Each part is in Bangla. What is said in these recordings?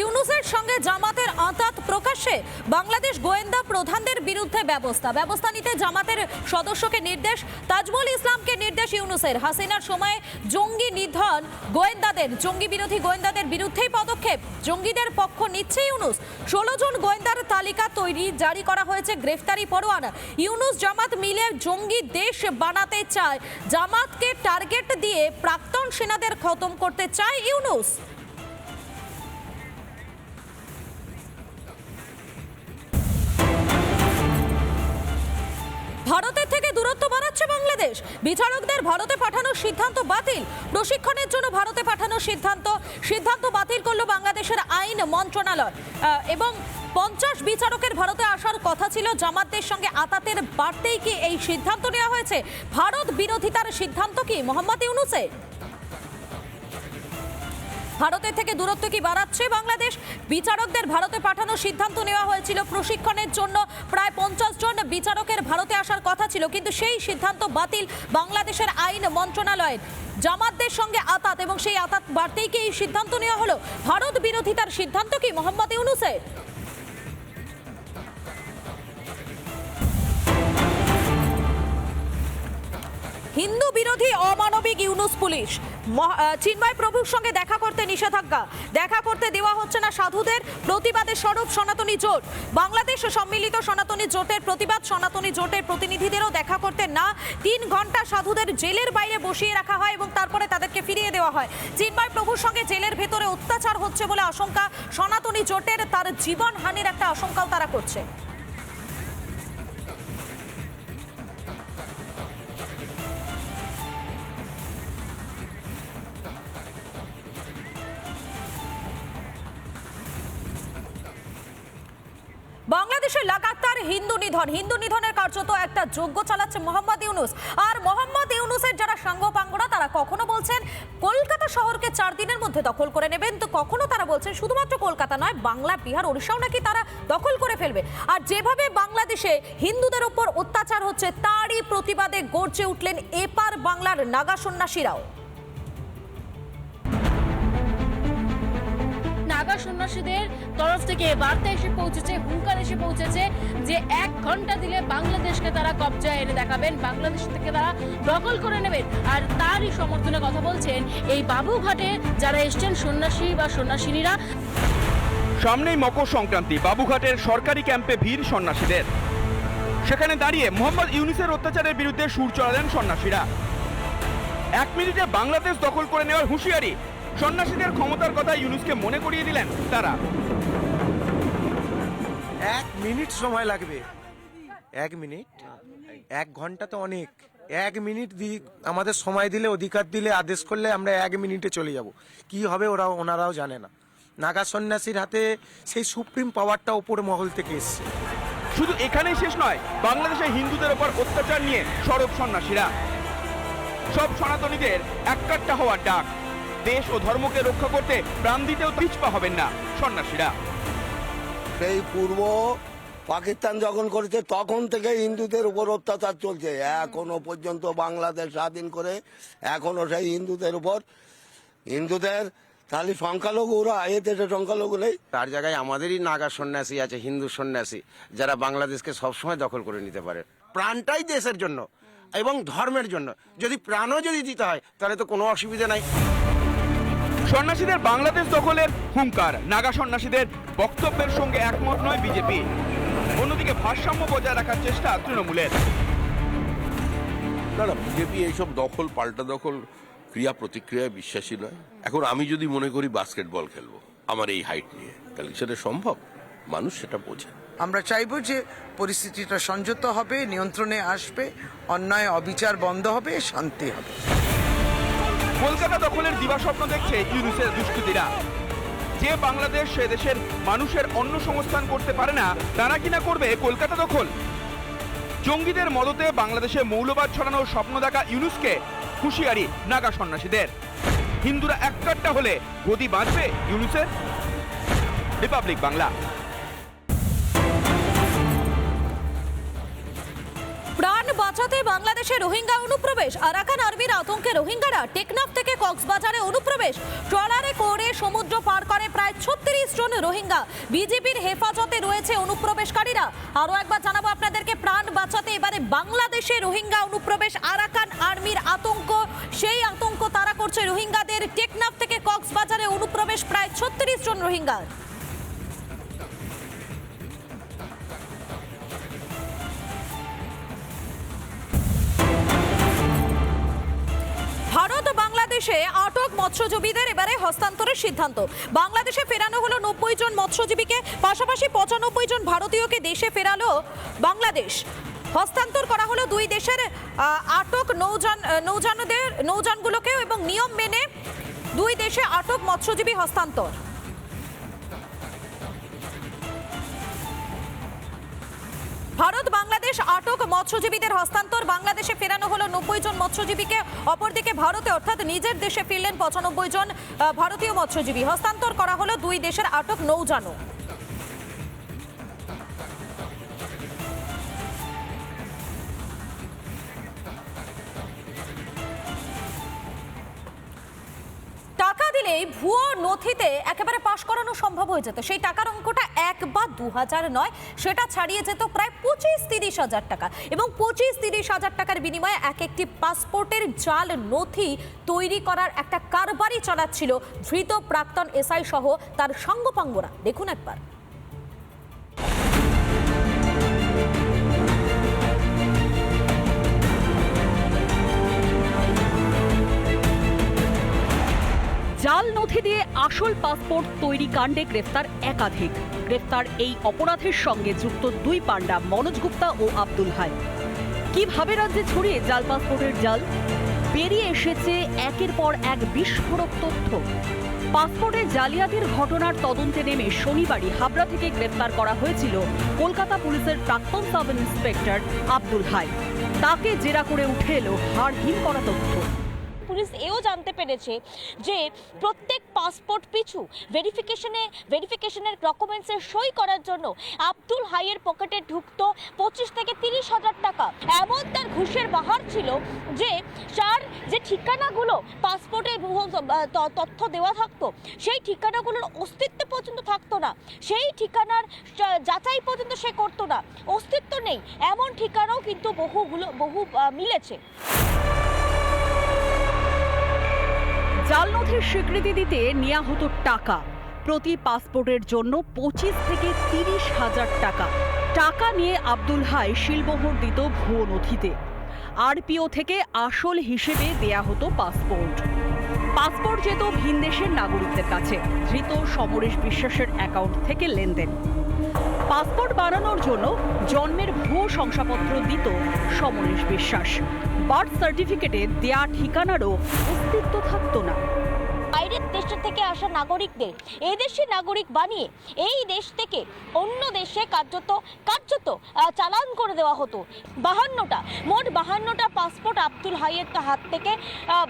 ইউনুসের সঙ্গে জামাতের আঁতাত প্রকাশ্যে বাংলাদেশ গোয়েন্দা প্রধানদের বিরুদ্ধে ব্যবস্থা। ব্যবস্থা নিতে জামাতের সদস্যকে নির্দেশ তাজমুল ইসলামকে নির্দেশ ইউনুসের। হাসিনার সময়ে জঙ্গি নিধন গোয়েন্দাদের, জঙ্গি বিরোধী গোয়েন্দাদের বিরুদ্ধেই পদক্ষেপ। জঙ্গিদের পক্ষ নিচ্ছে ইউনুস। ষোলো জন গোয়েন্দার তালিকা তৈরি, জারি করা হয়েছে গ্রেফতারি পরোয়ানা। ইউনুস জামাত মিলে জঙ্গি দেশ বানাতে চায়। জামাতকে টার্গেট দিয়ে প্রাক্তন সেনাদের খতম করতে চায় ইউনুস। ভারতের থেকে দূরত্ব বাড়াচ্ছে বাংলাদেশ। বিচারকদের ভারতে পাঠানোর সিদ্ধান্ত বাতিল। প্রশিক্ষণের জন্য ভারতে পাঠানোর সিদ্ধান্ত সিদ্ধান্ত বাতিল করল বাংলাদেশের আইন মন্ত্রণালয়। এবং পঞ্চাশ বিচারকের ভারতে আসার কথা ছিল। জামাতদের সঙ্গে আতাতের বাড়তেই কি এই সিদ্ধান্ত নেওয়া হয়েছে? ভারত বিরোধিতার সিদ্ধান্ত কি? মোহাম্মদ ইউনুসে ভারতের থেকে দূরত্ব কি বাড়াচ্ছে বাংলাদেশ? বিচারকদের ভারতে পাঠানোর সিদ্ধান্ত নেওয়া হয়েছিল প্রশিক্ষণের জন্য। প্রায় পঞ্চাশ জন বিচারকের ভারতে আসার কথা ছিল, কিন্তু সেই সিদ্ধান্ত বাতিল বাংলাদেশের আইন মন্ত্রণালয়ের। জামাতদের সঙ্গে আতাত এবং সেই আতাত বাড়তেই কি এই সিদ্ধান্ত নেওয়া হলো? ভারত বিরোধিতার সিদ্ধান্ত কি মোহাম্মদ ইউনুসের? হিন্দু বিরোধী অমানবিক ইউনুস পুলিশ। চিন্ময় প্রভুর সঙ্গে দেখা করতে নিষেধাজ্ঞা। দেখা করতে দেওয়া হচ্ছে না সাধুদের প্রতিবাদের স্বরূপ সনাতনী জোট। বাংলাদেশ সম্মিলিত সনাতনী জোটের প্রতিবাদ, সনাতনী জোটের প্রতিনিধিদেরও দেখা করতে না। তিন ঘণ্টা সাধুদের জেলের বাইরে বসিয়ে রাখা হয় এবং তারপরে তাদেরকে ফিরিয়ে দেওয়া হয়। চিন্ময় প্রভুর সঙ্গে জেলের ভেতরে অত্যাচার হচ্ছে বলে আশঙ্কা সনাতনী জোটের। তার জীবন হানির একটা আশঙ্কাও তারা করছে। বাংলাদেশে লাগাতার হিন্দু নিধন। হিন্দু নিধনের কার্যত একটা যোগ্য চালাচ্ছে মোহাম্মদ ইউনুস। আর মোহাম্মদ ইউনুসের যারা সাঙ্গপাঙ্গরা, তারা কখনো বলছেন কলকাতা শহরকে চার দিনের মধ্যে দখল করে নেবেন? তো কখনো তারা বলছেন শুধুমাত্র কলকাতা নয়, বাংলা, বিহার, ওড়িশাও নাকি তারা দখল করে ফেলবে? আর যেভাবে বাংলাদেশে হিন্দুদের উপর অত্যাচার হচ্ছে, তারই প্রতিবাদে গর্জে উঠলেন এপার বাংলার নাগা সন্ন্যাসীরাও। নাগা সন্ন্যাসীদের তরফ থেকে বার্তা এসে পৌঁছেছে, হুঙ্কার এসে পৌঁছেছে যে এক ঘণ্টা দিলে বাংলাদেশকে তারা কবজায় এনে দেখাবেন, বাংলাদেশ থেকে তারা দখল করে নেবেন। আর তারই সমর্থনে কথা বলছেন এই বাবুঘাটে যারা এসছেন সন্ন্যাসী বা সন্ন্যাসিনীরা। সামনেই মকর সংক্রান্তি বাবুঘাটের সরকারি ক্যাম্পে ভিড় সন্ন্যাসীদের। সেখানে দাঁড়িয়ে মোহাম্মদ ইউনিসের অত্যাচারের বিরুদ্ধে সুর চড়ালেন সন্ন্যাসীরা। এক মিনিটে বাংলাদেশ দখল করে নেওয়ার হুঁশিয়ারি সন্ন্যাসীদের ক্ষমতার কথা ইউনুসকে মনে করিয়ে দিলেন তারা। এক মিনিট সময় লাগবে। এক মিনিট? এক ঘণ্টা তো অনেক। এক মিনিট দি আমাদের সময় দিলে অধিকার দিলে আদেশ করলে আমরা এক মিনিটে চলে যাব। কি হবে ওরা ওনারাও জানে না। নাগা সন্ন্যাসীর হাতে সেই সুপ্রিম পাওয়ারটা ওপর মহল থেকে এসছে। শুধু এখানেই শেষ নয় বাংলাদেশে হিন্দুদের ওপর অত্যাচার নিয়ে সরব সন্ন্যাসীরা। সব সনাতনীদের এককাট্টা হওয়ার ডাক। দেশ ও ধর্মকে রক্ষা করতে প্রাণ দিতেও পিছপা হবেন না সন্ন্যাসীরা। সেই পূর্ব পাকিস্তান যখন করেছে তখন থেকে হিন্দুদের উপর অত্যাচার চলছে। এখনও পর্যন্ত বাংলাদেশ স্বাধীন করে এখনও সেই হিন্দুদের উপর। হিন্দুদের তাহলে সংখ্যালঘুরা এ দেশে সংখ্যালঘু নেই। তার জায়গায় আমাদেরই নাগা সন্ন্যাসী আছে হিন্দু সন্ন্যাসী যারা বাংলাদেশকে সবসময় দখল করে নিতে পারে। প্রাণটাই দেশের জন্য এবং ধর্মের জন্য। যদি প্রাণও যদি দিতে হয় তাহলে তো কোনো অসুবিধা নাই। সন্ন্যাসীদের বাংলাদেশ দখলের হুঙ্কার। নাগা সন্ন্যাসীদের বক্তব্যের সঙ্গে একমত নয় বিজেপি। অন্যদিকে ভারসাম্য বজায় রাখার চেষ্টা তৃণমূলের। না না বিজেপি এইসব দখল পাল্টা দখল ক্রিয়া প্রতিক্রিয়ায় বিশ্বাসী নয়। এখন আমি যদি মনে করি বাস্কেটবল খেলব আমার এই হাইট নিয়ে তাহলে সেটা সম্ভব? মানুষ সেটা বোঝে। আমরা চাইব যে পরিস্থিতিটা সংযত হবে নিয়ন্ত্রণে আসবে অন্যায় অবিচার বন্ধ হবে শান্তি হবে। কলকাতা দখলের দিবাস্বপ্ন দেখছে ইউনুসের দুষ্কৃতীরা। যে বাংলাদেশ সে দেশের মানুষের অন্য সংস্থান করতে পারে না, তারা কিনা করবে কলকাতা দখল? জঙ্গিদের মদতে বাংলাদেশে মৌলবাদ ছড়ানোর স্বপ্ন দেখা ইউনুসকে হুঁশিয়ারি নাগা সন্ন্যাসীদের। হিন্দুরা এককাট্টা হলে গদি বাঁচবে ইউনুসের? রিপাবলিক বাংলা। বাঁচাতে বাংলাদেশে রোহিঙ্গা অনুপ্রবেশ। আরাকান আর্মির আতঙ্কে রোহিঙ্গারা টেকনাফ থেকে কক্সবাজারে অনুপ্রবেশ। ট্রলারে করে সমুদ্র পার করে প্রায় ছত্রিশ জন রোহিঙ্গা। বিজেপির হেফাজতে রয়েছে অনুপ্রবেশকারীরা। আরও একবার জানাব আপনাদেরকে, প্রাণ বাঁচাতে এবারে বাংলাদেশে রোহিঙ্গা অনুপ্রবেশ। আরাকান আর্মির আতঙ্ক, সেই আতঙ্ক তারা করছে। রোহিঙ্গাদের টেকনাফ থেকে কক্সবাজারে অনুপ্রবেশ প্রায় ছত্রিশ জন রোহিঙ্গা। মৎস্যজীবীদের এবারে হস্তান্তরের সিদ্ধান্ত। বাংলাদেশে ফেরানো হলো নব্বই জন মৎস্যজীবীকে, পাশাপাশি পঁচানব্বই জন ভারতীয়কে দেশে ফেরালো বাংলাদেশ। হস্তান্তর করা হলো দুই দেশের আটক নৌযান নৌযানদের, নৌযানগুলোকেও এবং নিয়ম মেনে দুই দেশে আটক মৎস্যজীবী হস্তান্তর। ভারত, বাংলাদেশ আটক মৎস্যজীবীদের হস্তান্তর। বাংলাদেশে ফেরানো হলো নব্বই জন মৎস্যজীবীকে। অপরদিকে ভারতে অর্থাৎ নিজের দেশে ফিরলেন পঁচানব্বই জন ভারতীয় মৎস্যজীবী। হস্তান্তর করা হলো দুই দেশের আটক নৌযানও। দিলেই ভুয়ো নথিতে একেবারে পাশ করানো সম্ভব হয়ে যেত। সেই টাকার অঙ্কটা এক বা দু হাজার নয়, সেটা ছাড়িয়ে যেত প্রায় পঁচিশ তিরিশ হাজার টাকা। এবং পঁচিশ তিরিশ হাজার টাকার বিনিময়ে এক একটি পাসপোর্টের জাল নথি তৈরি করার একটা কারবারই চালাচ্ছিল ধৃত প্রাক্তন এসআই সহ তার সঙ্গপাঙ্গরা। দেখুন একবার। নথি দিয়ে আসল পাসপোর্ট তৈরি কাণ্ডে গ্রেফতার একাধিক। গ্রেফতার এই অপরাধের সঙ্গে যুক্ত দুই পাণ্ডা মনোজ গুপ্তা ও আব্দুল হাই। কীভাবে রাজ্যে ছড়িয়ে জাল পাসপোর্টের জাল? বেরিয়ে এসেছে একের পর এক বিস্ফোরক তথ্য। পাসপোর্টের জালিয়াতির ঘটনার তদন্তে নেমে শনিবারই হাবড়া থেকে গ্রেফতার করা হয়েছিল কলকাতা পুলিশের প্রাক্তন সাব ইন্সপেক্টর আব্দুল হাই। তাকে জেরা করে উঠে এলো হাড়হিম করা তথ্য। পুলিশ এও জানতে পেরেছে যে প্রত্যেক পাসপোর্ট পিছু ভেরিফিকেশনে ভেরিফিকেশনের ডকুমেন্টসে সই করার জন্য আব্দুল হাইয়ের পকেটে ঢুকতো পঁচিশ থেকে তিরিশ হাজার টাকা। এমন তার ঘুষের বাহার ছিল যে তার যে ঠিকানাগুলো পাসপোর্টে তথ্য দেওয়া থাকতো, সেই ঠিকানাগুলোর অস্তিত্ব পর্যন্ত থাকতো না। সেই ঠিকানার যাচাই পর্যন্ত সে করতো না। অস্তিত্ব নেই। এমন ঠিকানাও কিন্তু বহুগুলো, বহু মিলেছে। জাল নথির স্বীকৃতি দিতে নেওয়া হতো টাকা। প্রতি পাসপোর্টের জন্য পঁচিশ থেকে তিরিশ হাজার টাকা। টাকা নিয়ে আব্দুল হাই শিলমোহর দিত ভুয়ো নথিতে। আরপিও থেকে আসল হিসেবে দেয়া হতো পাসপোর্ট। পাসপোর্ট যেত ভিনদেশের নাগরিকদের কাছে, ধৃত সমরেশ বিশ্বাসের অ্যাকাউন্ট থেকে লেনদেন। পাসপোর্ট বানানোর জন্য জন্মের ভুয়ো শংসাপত্র দিত সমরেশ বিশ্বাস। বার্থ সার্টিফিকেটে দেয়া ঠিকানারও অস্তিত্ব থাকতো না। বাইরের থেকে আসা নাগরিকদের, এই দেশের নাগরিক বানিয়ে, এই দেশ থেকে অন্য দেশে কার্যত কার্যত চালান করে দেওয়া হতো। বাহান্নটা, মোট বাহান্নটা পাসপোর্ট আব্দুল হাইয়ের হাত থেকে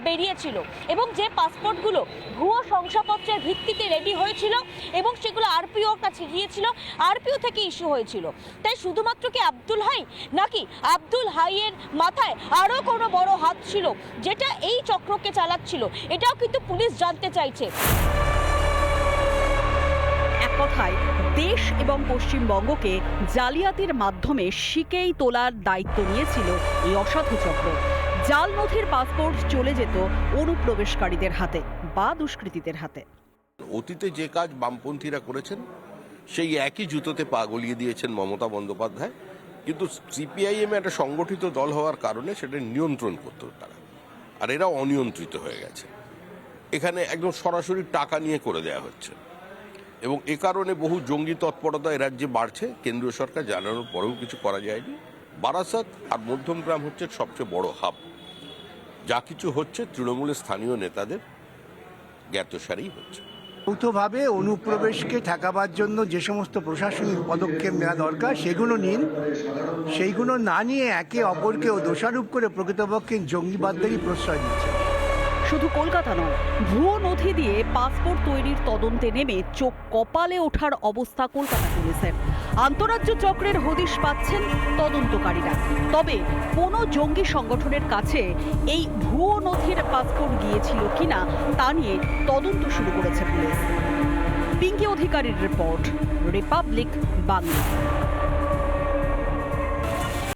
বেরিয়েছিল এবং যে পাসপোর্টগুলো ভুয়ো শংসাপত্রের ভিত্তিতে রেডি হয়েছিল এবং সেগুলো আরপিওর কাছে গিয়েছিল, আরপিও থেকে ইস্যু হয়েছিল। তাই শুধুমাত্র কি আব্দুল হাই নাকি আব্দুল হাইয়ের মাথায় আরও কোনো বড় হাত ছিল, যেটা এই চক্রকে চালাচ্ছিল? এটাও কিন্তু পুলিশ জানতে চাইছে। এক কথায়, দেশ এবং পশ্চিমবঙ্গকে জালিয়াতির মাধ্যমে শিকেই তোলার দায়িত্ব নিয়েছিল এই অসাধু চক্র। জাল নথির পাসপোর্ট চলে যেত অনুপ্রবেশকারীদের হাতে বা দুষ্কৃতীদের হাতে। অতীতে যে কাজ বামপন্থীরা করেছেন, সেই একই জুতোতে পা গলিয়ে দিয়েছেন মমতা বন্দ্যোপাধ্যায়। কিন্তু সিপিআইএম একটা সংগঠিত দল হওয়ার কারণে সেটা নিয়ন্ত্রণ করতো তারা। আর এরা অনিয়ন্ত্রিত হয়ে গেছে। এখানে একদম সরাসরি টাকা নিয়ে করে দেওয়া হচ্ছে। এবং এ কারণে বহু জঙ্গি তৎপরতা এ রাজ্যে বাড়ছে। কেন্দ্রীয় সরকার জানানোর পরেও কিছু করা যায়নি। বারাসাত আর মধ্যমগ্রাম হচ্ছে সবচেয়ে বড় হাব। যা কিছু হচ্ছে তৃণমূলের স্থানীয় নেতাদের জ্ঞাতসারেই হচ্ছে। যৌথভাবে অনুপ্রবেশকে ঠেকাবার জন্য যে সমস্ত প্রশাসনিক পদক্ষেপ নেওয়া দরকার, সেগুলো নিন। সেইগুলো না নিয়ে একে অপরকে দোষারোপ করে প্রকৃতপক্ষে জঙ্গিবাদদেরই প্রশ্রয় দিচ্ছে। শুধু কলকাতা নয়, ভুয়ো নথি দিয়ে পাসপোর্ট তৈরির তদন্তে নেমে চোখ কপালে ওঠার অবস্থা কলকাতা পুলিশের। আন্তরাজ্য চক্রের হদিশ পাচ্ছেন তদন্তকারীরা। তবে কোনো জঙ্গি সংগঠনের কাছে এই ভুয়ো নথির পাসপোর্ট গিয়েছিল কিনা তা নিয়ে তদন্ত শুরু করেছে পুলিশ। পিঙ্কি অধিকারীর রিপোর্ট, রিপাবলিক বাংলা।